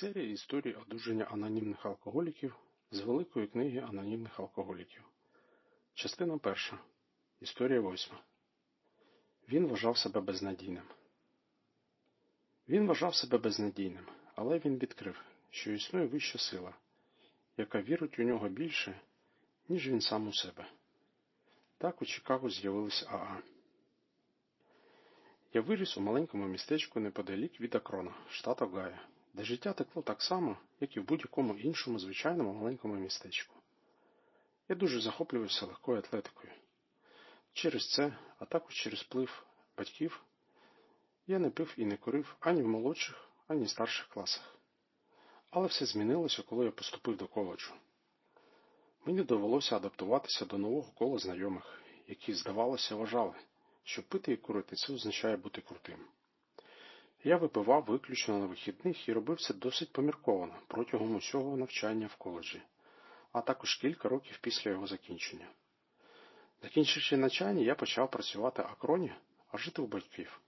Серія історій одужання анонімних алкоголіків з Великої книги анонімних алкоголіків. Частина перша. Історія восьма. Він вважав себе безнадійним. Він вважав себе безнадійним, але він відкрив, що існує вища сила, яка вірить у нього більше, ніж він сам у себе. Так у Чикаго з'явилась Аа. Я виріс у маленькому містечку неподалік від Акрона, штат Огайо, де життя текло так само, як і в будь-якому іншому звичайному маленькому містечку. Я дуже захоплювався легкою атлетикою. Через це, а також через вплив батьків, я не пив і не курив ані в молодших, ані в старших класах. Але все змінилося, коли я поступив до коледжу. Мені довелося адаптуватися до нового кола знайомих, які, здавалося, вважали, що пити і курити це означає бути крутим. Я випивав виключно на вихідних і робив це досить помірковано протягом усього навчання в коледжі, а також кілька років після його закінчення. Закінчивши навчання, я почав працювати акроні, а жити у батьків.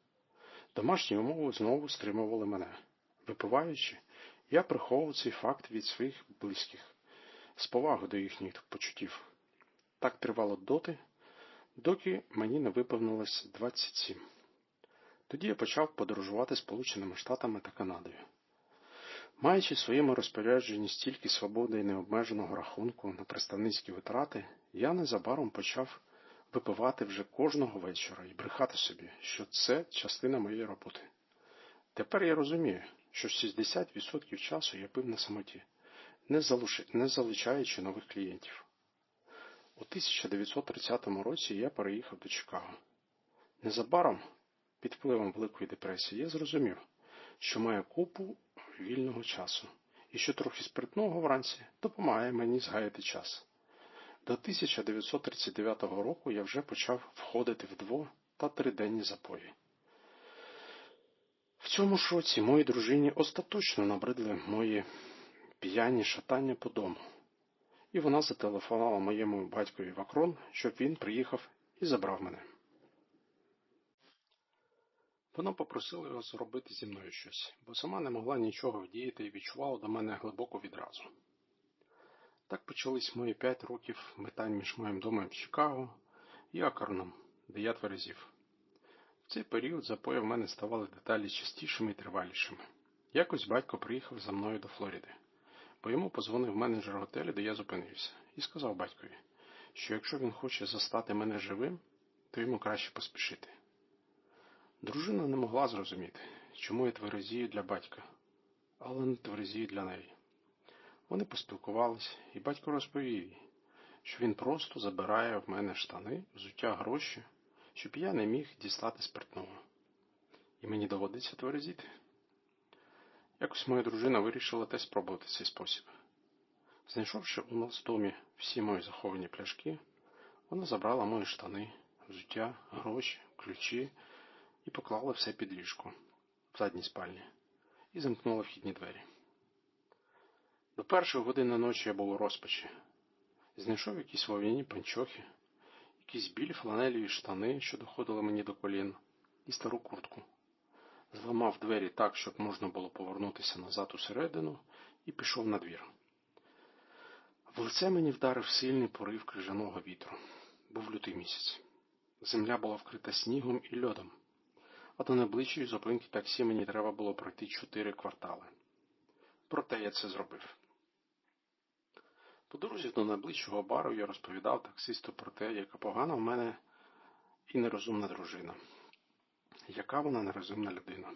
Домашні умови знову стримували мене. Випиваючи, я приховував цей факт від своїх близьких, з поваги до їхніх почуттів. Так тривало доти, доки мені не виповнилось 27. Тоді я почав подорожувати Сполученими Штатами та Канадою. Маючи в своєму розпорядженні стільки свободи і необмеженого рахунку на представницькі витрати, я незабаром почав випивати вже кожного вечора і брехати собі, що це частина моєї роботи. Тепер я розумію, що 60% часу я пив на самоті, не залучаючи нових клієнтів. У 1930 році я переїхав до Чикаго. Незабаром, під впливом Великої депресії, я зрозумів, що маю купу вільного часу і що трохи спиртного вранці допомагає мені згаяти час. До 1939 року я вже почав входити в дво та триденні запої. В цьому ж році моїй дружині остаточно набридли мої п'яні шатання по дому, і вона зателефонувала моєму батькові в Акрон, щоб він приїхав і забрав мене. Вона попросила його зробити зі мною щось, бо сама не могла нічого вдіяти і відчувала до мене глибоку відразу. Так почались мої п'ять років метань між моїм домом в Чикаго і Акарном, де я тверезів. В цей період запої в мене ставали деталі частішими і тривалішими. Якось батько приїхав за мною до Флориди, бо йому позвонив менеджер готелю, де я зупинився, і сказав батькові, що якщо він хоче застати мене живим, то йому краще поспішити. Дружина не могла зрозуміти, чому я тверезію для батька, але не тверезію для неї. Вони поспілкувались, і батько розповів їй, що він просто забирає в мене штани, взуття гроші, щоб я не міг дістати спиртного. І мені доводиться тверезіти. Якось моя дружина вирішила теж спробувати цей спосіб. Знайшовши у нас в домі всі мої заховані пляшки, вона забрала мої штани, взуття, гроші, ключі і поклала все під ліжко в задній спальні і замкнула вхідні двері. До першої години ночі я був у розпачі. Знайшов якісь вов'яні панчохи, якісь білі фланеліві штани, що доходили мені до колін, і стару куртку. Зламав двері так, щоб можна було повернутися назад усередину, і пішов на двір. В лице мені вдарив сильний порив крижаного вітру. Був лютий місяць. Земля була вкрита снігом і льодом, до найближчої зупинки таксі мені треба було пройти чотири квартали. Проте я це зробив. По дорозі до найближчого бару я розповідав таксисту про те, яка погана в мене і нерозумна дружина, яка вона нерозумна людина.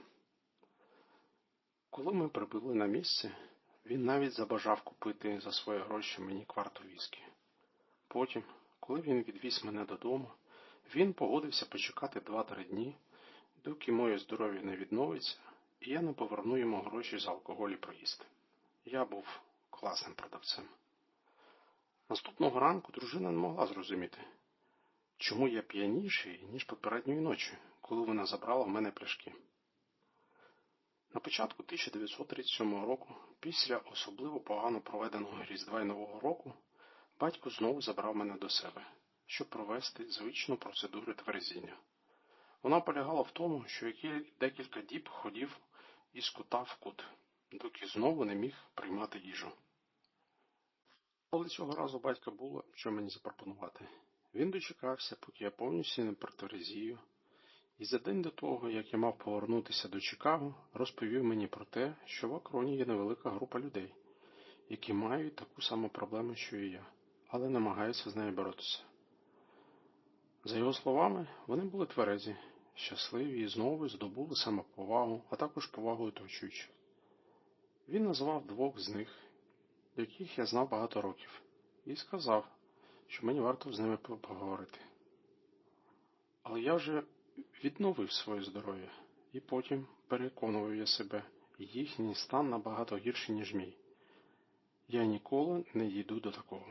Коли ми прибули на місце, він навіть забажав купити за свої гроші мені кварту віскі. Потім, коли він відвіз мене додому, він погодився почекати два-три дні, доки моє здоров'я не відновиться, і я не поверну йому гроші за алкоголь і проїзд. Я був класним продавцем. Наступного ранку дружина не могла зрозуміти, чому я п'яніший, ніж попередньої ночі, коли вона забрала в мене пляшки. На початку 1937 року, після особливо погано проведеного Різдва й Нового року, батько знову забрав мене до себе, щоб провести звичну процедуру тверезіння. Вона полягала в тому, що декілька діб ходів із кута в кут, доки знову не міг приймати їжу. Але цього разу батька було, що мені запропонувати. Він дочекався, поки я повністю не протверезію, і за день до того, як я мав повернутися до Чикаго, розповів мені про те, що в Акроні є невелика група людей, які мають таку саму проблему, що і я, але намагаються з нею боротися. За його словами, вони були тверезі, щасливі і знову здобули самоповагу, а також повагу оточуючих. Він назвав двох з них, яких я знав багато років, і сказав, що мені варто з ними поговорити. Але я вже відновив своє здоров'я, і потім переконував я себе, їхній стан набагато гірший, ніж мій. Я ніколи не йду до такого.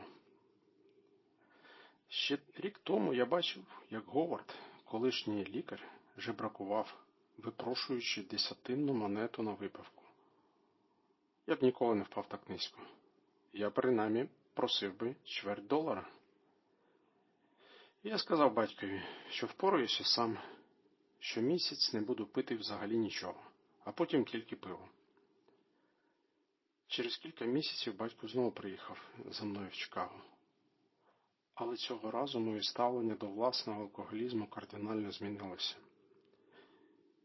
Ще рік тому я бачив, як Говард, колишній лікар, жебракував, випрошуючи десятинну монету на випивку. Я б ніколи не впав так низько. Я принаймні просив би чверть долара. Я сказав батькові, що впораюся сам, що місяць не буду пити взагалі нічого, а потім тільки пиво. Через кілька місяців батько знову приїхав за мною в Чикаго. Але цього разу моє ставлення до власного алкоголізму кардинально змінилося.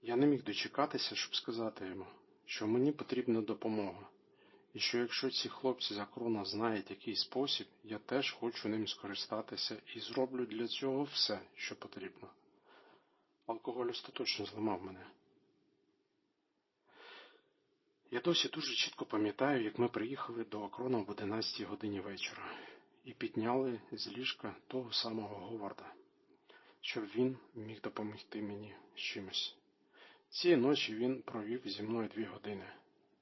Я не міг дочекатися, щоб сказати йому, що мені потрібна допомога, і що якщо ці хлопці за крона знають який спосіб, я теж хочу ним скористатися і зроблю для цього все, що потрібно. Алкоголь остаточно зламав мене. Я досі дуже чітко пам'ятаю, як ми приїхали до Окрона об 11 годині вечора і підняли з ліжка того самого Говарда, щоб він міг допомогти мені з чимось. Цієї ночі він провів зі мною дві години,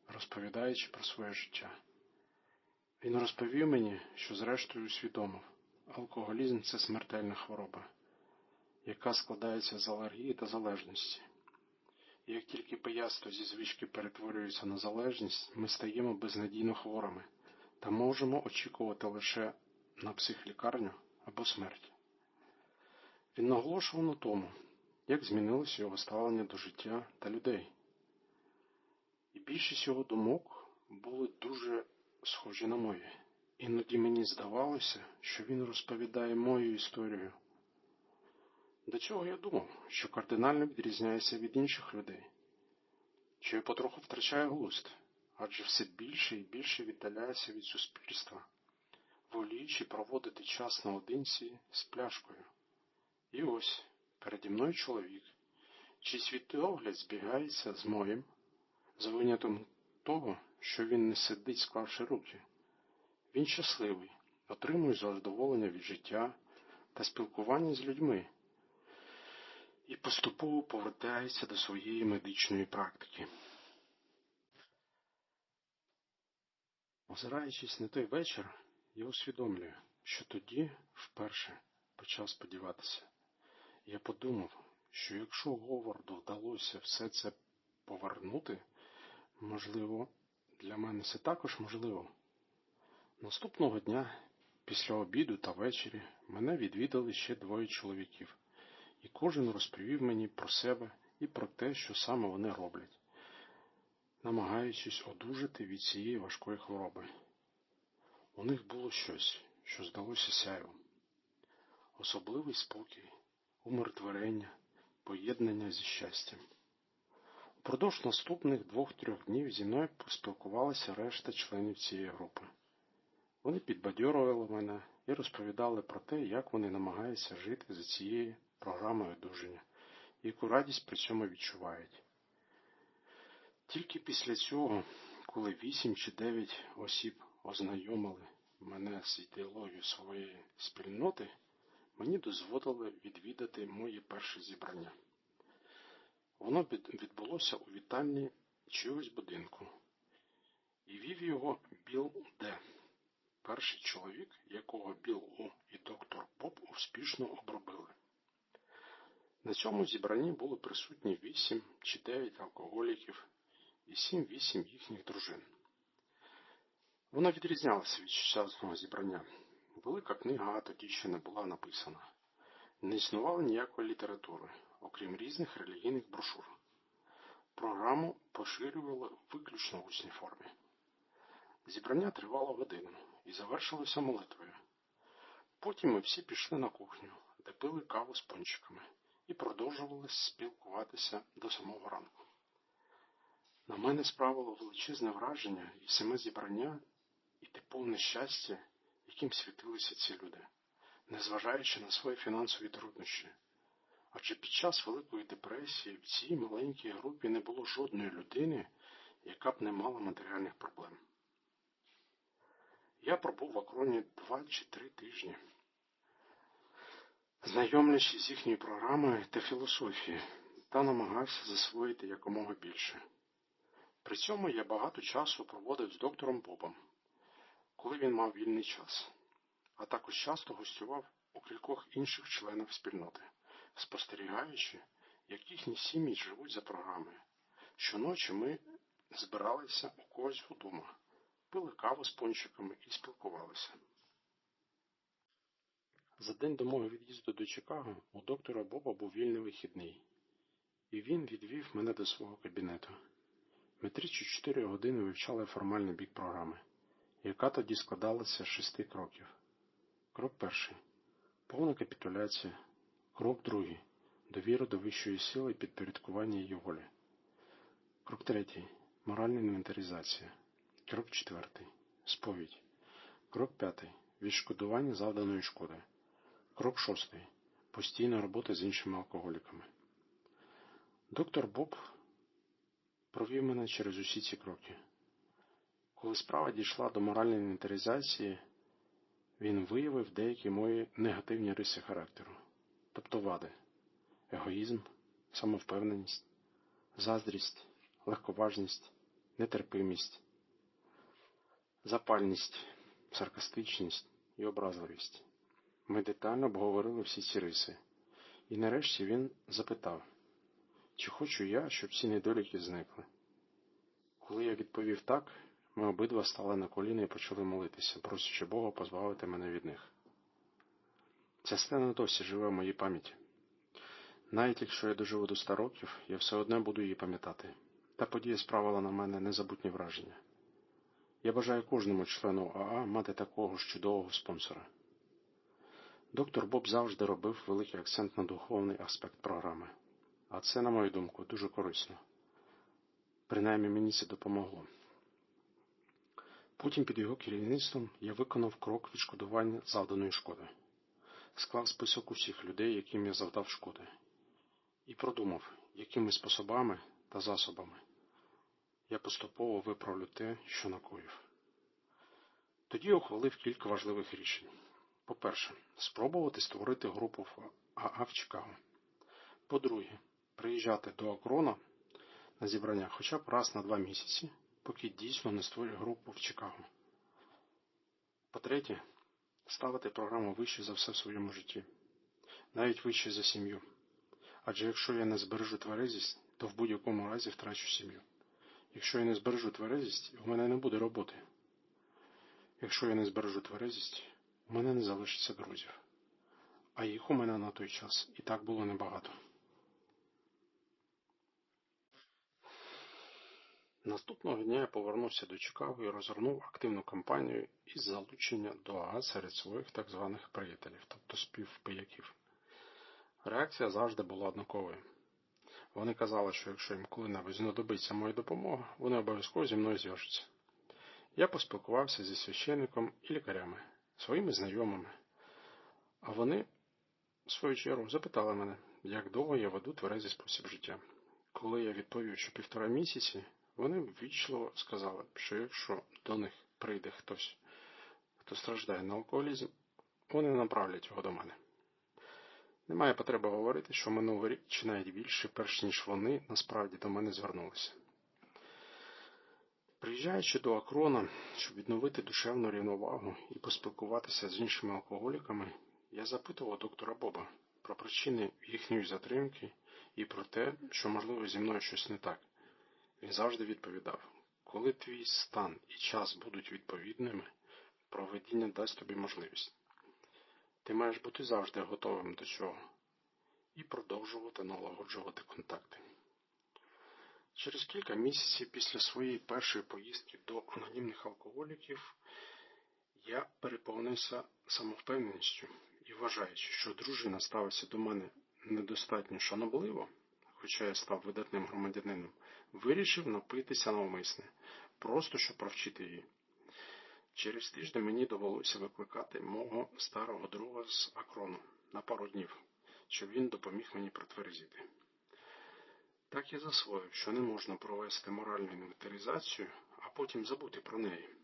розповідаючи про своє життя. Він розповів мені, що зрештою усвідомив, алкоголізм це смертельна хвороба, яка складається з алергії та залежності. І як тільки пияцтво зі звички перетворюється на залежність, ми стаємо безнадійно хворими та можемо очікувати лише на психлікарню або смерть. Він наголошував на тому, як змінилося його ставлення до життя та людей. І більшість його думок були дуже схожі на мої. Іноді мені здавалося, що він розповідає мою історію. До чого я думав, що кардинально відрізняється від інших людей, що я потроху втрачаю глузд, адже все більше і більше віддаляюся від суспільства, воліючи проводити час наодинці з пляшкою. І ось переді мною чоловік, чий світогляд збігається з моїм, за винятком того, що він не сидить, склавши руки. Він щасливий, отримує задоволення від життя та спілкування з людьми і поступово повертається до своєї медичної практики. Озираючись на той вечір, я усвідомлюю, що тоді вперше почав сподіватися. Я подумав, що якщо Говарду вдалося все це повернути, можливо, для мене це також можливо. Наступного дня, після обіду та ввечері, мене відвідали ще двоє чоловіків і кожен розповів мені про себе і про те, що саме вони роблять, намагаючись одужати від цієї важкої хвороби. У них було щось, що здалося сяйвом. особливий спокій, умиротворення, поєднання зі щастям. Упродовж наступних двох-трьох днів зі мною поспілкувалася решта членів цієї групи. Вони підбадьорували мене і розповідали про те, як вони намагаються жити за цією програмою одужання, яку радість при цьому відчувають. Тільки після цього, коли вісім чи дев'ять осіб ознайомили мене з ідеологією своєї спільноти, мені дозволили відвідати моє перше зібрання. Воно відбулося у вітальні чогось будинку, і вів його Біл Д перший чоловік, якого Біл У і доктор Поп успішно обробили. На цьому зібранні були присутні вісім чи дев'ять алкоголіків і сім-вісім їхніх дружин. Вона відрізнялася від сучасного зібрання. Велика книга тоді ще не була написана. Не існувало ніякої літератури, окрім різних релігійних брошур. Програму поширювали виключно в усній формі. Зібрання тривало годину і завершилося молитвою. Потім ми всі пішли на кухню, де пили каву з пончиками і продовжували спілкуватися до самого ранку. На мене справило величезне враження і саме зібрання, і те повне щастя, яким світилися ці люди, незважаючи на свої фінансові труднощі. Адже під час Великої депресії в цій маленькій групі не було жодної людини, яка б не мала матеріальних проблем. Я пробув в Акроні два чи три тижні, знайомлячись з їхньою програмою та філософією, та намагався засвоїти якомога більше. При цьому я багато часу проводив з доктором Бобом, коли він мав вільний час, а також часто гостював у кількох інших членів спільноти, спостерігаючи, як їхні сім'ї живуть за програмою. Щоночі ми збиралися у когось вдома, пили каву з пончиками і спілкувалися. За день до мого від'їзду до Чикаго у доктора Боба був вільний вихідний, і він відвів мене до свого кабінету. Ми три чи чотири години вивчали формальний бік програми, яка тоді складалася з шести кроків. Крок перший повна капітуляція. Крок другий довіра до вищої сили і підпорядкування її волі. Крок третій моральна інвентаризація. Крок четвертий сповідь. Крок п'ятий відшкодування завданої шкоди. Крок шостий постійна робота з іншими алкоголіками. Доктор Боб провів мене через усі ці кроки. Коли справа дійшла до моральної інвентаризації, він виявив деякі мої негативні риси характеру, тобто вади, егоїзм, самовпевненість, заздрість, легковажність, нетерпимість, запальність, саркастичність і образливість. Ми детально обговорили всі ці риси, і нарешті він запитав, чи хочу я, щоб ці недоліки зникли. Коли я відповів так, ми обидва стали на коліна і почали молитися, просячи Бога позбавити мене від них. Ця сцена досі живе в моїй пам'яті. Навіть якщо я доживу до ста років, я все одне буду її пам'ятати. Та подія справила на мене незабутні враження. Я бажаю кожному члену АА мати такого ж чудового спонсора. Доктор Боб завжди робив великий акцент на духовний аспект програми, а це, на мою думку, дуже корисно. Принаймні мені це допомогло. Потім під його керівництвом я виконав крок відшкодування завданої шкоди, склав список усіх людей, яким я завдав шкоди, і продумав, якими способами та засобами я поступово виправлю те, що накоїв. Тоді ухвалив кілька важливих рішень. По-перше, спробувати створити групу в АА в Чикаго. По-друге, приїжджати до Акрона на зібрання хоча б раз на два місяці, поки дійсно не створю групу в Чикаго. По-третє, ставити програму вище за все в своєму житті, навіть вище за сім'ю. Адже якщо я не збережу тверезість, то в будь-якому разі втрачу сім'ю. Якщо я не збережу тверезість, у мене не буде роботи. Якщо я не збережу тверезість, у мене не залишиться друзів. А їх у мене на той час і так було небагато. Наступного дня я повернувся до Чикаго і розгорнув активну кампанію із залучення до АА серед своїх так званих приятелів, тобто співпияків. Реакція завжди була однаковою. Вони казали, що якщо їм коли-небудь знадобиться моя допомога, вони обов'язково зі мною зв'яжуться. Я поспілкувався зі священником і лікарями, своїми знайомими. А вони, в свою чергу, запитали мене, як довго я веду тверезий спосіб життя. Коли я відповів, що півтора місяці, вони ввічливо сказали, що якщо до них прийде хтось, хто страждає на алкоголізм, вони направлять його до мене. Немає потреби говорити, що минулий рік чи навіть більше, перш ніж вони насправді до мене звернулися. Приїжджаючи до Акрона, щоб відновити душевну рівновагу і поспілкуватися з іншими алкоголіками, я запитував доктора Боба про причини їхньої затримки і про те, що, можливо, зі мною щось не так. Він завжди відповідав: коли твій стан і час будуть відповідними, проведіння дасть тобі можливість. Ти маєш бути завжди готовим до цього і продовжувати налагоджувати контакти. Через кілька місяців після своєї першої поїздки до анонімних алкоголіків я переповнився самовпевненістю і вважаючи, що дружина ставиться до мене недостатньо шанобливо, хоча я став видатним громадянином, вирішив напитися навмисне, просто щоб провчити її. Через тиждень мені довелося викликати мого старого друга з Акрону на пару днів, щоб він допоміг мені протверзіти. Так я засвоїв, що не можна провести моральну інвентаризацію, а потім забути про неї.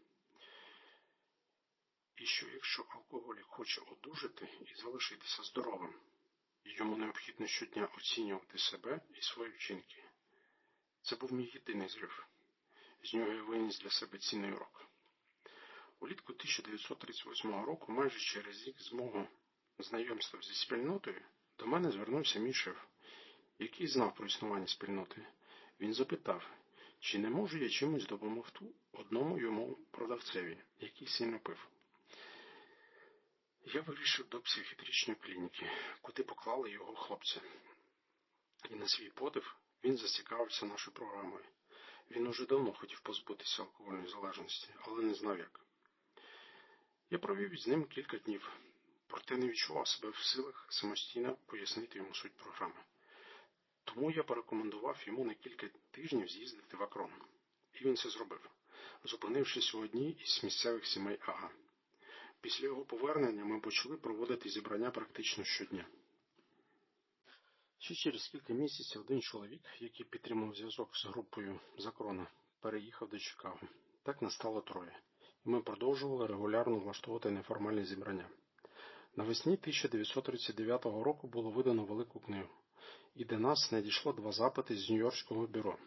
І що якщо алкоголік хоче одужати і залишитися здоровим, йому необхідно щодня оцінювати себе і свої вчинки. Це був мій єдиний зрив. З нього я виніс для себе цінний урок. Улітку 1938 року, майже через рік з мого знайомства зі спільнотою, до мене звернувся мій шеф, який знав про існування спільноти. Він запитав, чи не можу я чимось допомогти одному йому продавцеві, який сильно пив. Я вирішив до психіатричної клініки, куди поклали його хлопця. І на свій подив він зацікавився нашою програмою. Він уже давно хотів позбутися алкогольної залежності, але не знав як. Я провів з ним кілька днів, проте не відчував себе в силах самостійно пояснити йому суть програми. Тому я порекомендував йому на кілька тижнів з'їздити в Акрон. І він це зробив, зупинившись у одній із місцевих сімей Ага. Після його повернення ми почали проводити зібрання практично щодня. Ще через кілька місяців один чоловік, який підтримав зв'язок з групою Закрона, переїхав до Чикаго. Так настало троє, і ми продовжували регулярно влаштовувати неформальні зібрання. Навесні 1939 року було видано велику книгу, і до нас надійшло два запити з Нью-Йоркського бюро.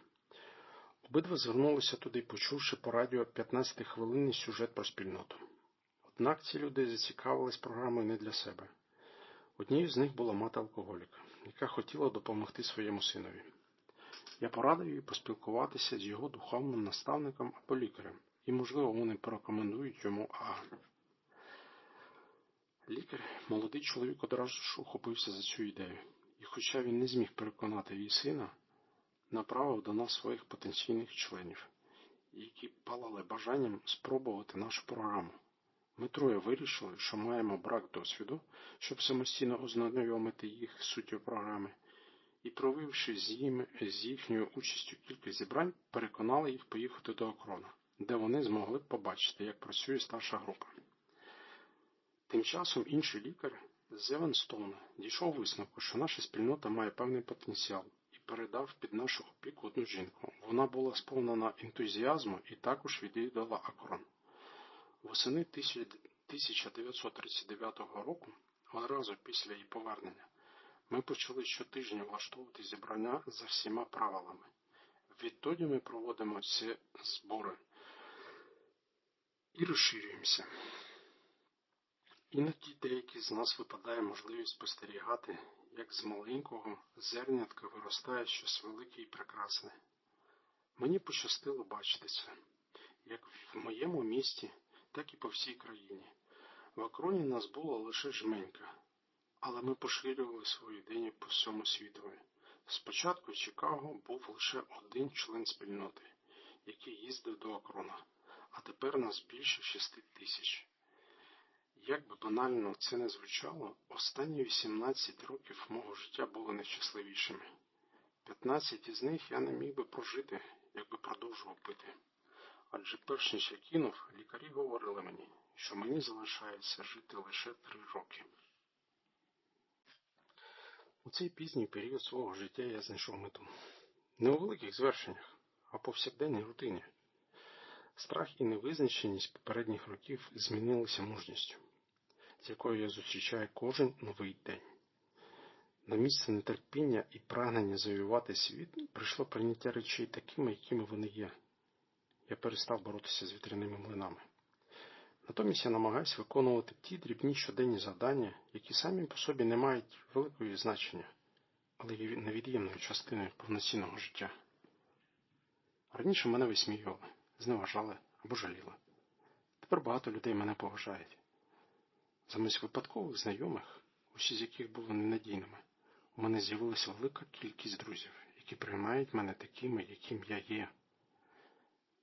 Обидва звернулися туди, почувши по радіо 15-хвилинний сюжет про спільноту. Однак ці люди зацікавились програмою не для себе. Однією з них була мати алкоголіка, яка хотіла допомогти своєму синові. Я порадив їй поспілкуватися з його духовним наставником або лікарем, і, можливо, вони порекомендують йому А. Лікар, молодий чоловік одразу ж ухопився за цю ідею, і, хоча він не зміг переконати її сина, направив до нас своїх потенційних членів, які палали бажанням спробувати нашу програму. Ми троє вирішили, що маємо брак досвіду, щоб самостійно ознайомити їх з суттю програми, і, провівши з, їм, з їхньою участю кілька зібрань, переконали їх поїхати до Окрона, де вони змогли б побачити, як працює старша група. Тим часом інший лікар з Еванстоуна дійшов висновку, що наша спільнота має певний потенціал і передав під нашу опіку одну жінку. Вона була сповнена ентузіазму і також відвідала Акрон. Восени 1939 року, одразу після її повернення, ми почали щотижня влаштовувати зібрання за всіма правилами. Відтоді ми проводимо ці збори і розширюємося. Іноді деякі з нас випадає можливість спостерігати, як з маленького зернятка виростає щось велике і прекрасне. Мені пощастило бачити це, як в моєму місті так і по всій країні. В Акроні нас було лише жменька, але ми поширювали свою ідею по всьому світові. Спочатку в Чикаго був лише один член спільноти, який їздив до Акрона, а тепер нас більше шести тисяч. Як би банально це не звучало, останні 18 років мого життя були найщасливішими. 15 із них я не міг би прожити, якби продовжував пити. Адже перш ніж я кинув, лікарі говорили мені, що мені залишається жити лише три роки. У цей пізній період свого життя я знайшов мету. Не у великих звершеннях, а повсякденній рутині. Страх і невизначеність попередніх років змінилися мужністю, з якою я зустрічаю кожен новий день. На місце нетерпіння і прагнення завоювати світ прийшло прийняття речей такими, якими вони є я перестав боротися з вітряними млинами. Натомість я намагаюся виконувати ті дрібні щоденні завдання, які самі по собі не мають великої значення, але є невід'ємною частиною повноцінного життя. Раніше мене висміювали, зневажали або жаліли. Тепер багато людей мене поважають. Замість випадкових знайомих, усі з яких були ненадійними, у мене з'явилася велика кількість друзів, які приймають мене такими, яким я є.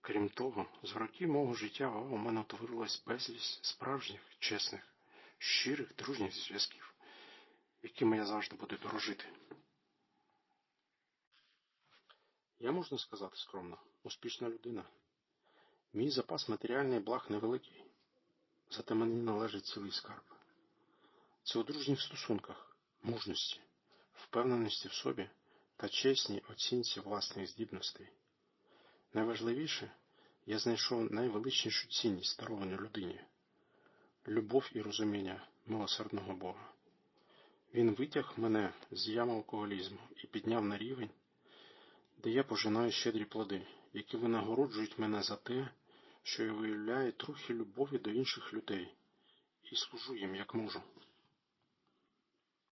Крім того, з років мого життя у мене утворилось безліч справжніх, чесних, щирих, дружніх зв'язків, якими я завжди буду дорожити. Я можна сказати скромно, успішна людина. Мій запас матеріальний благ невеликий, зате мені належить цілий скарб. Це у дружніх стосунках, мужності, впевненості в собі та чесній оцінці власних здібностей. Найважливіше, я знайшов найвеличнішу цінність дарованій людині любов і розуміння милосердного Бога. Він витяг мене з ями алкоголізму і підняв на рівень, де я пожинаю щедрі плоди, які винагороджують мене за те, що я виявляю трохи любові до інших людей і служу їм як можу.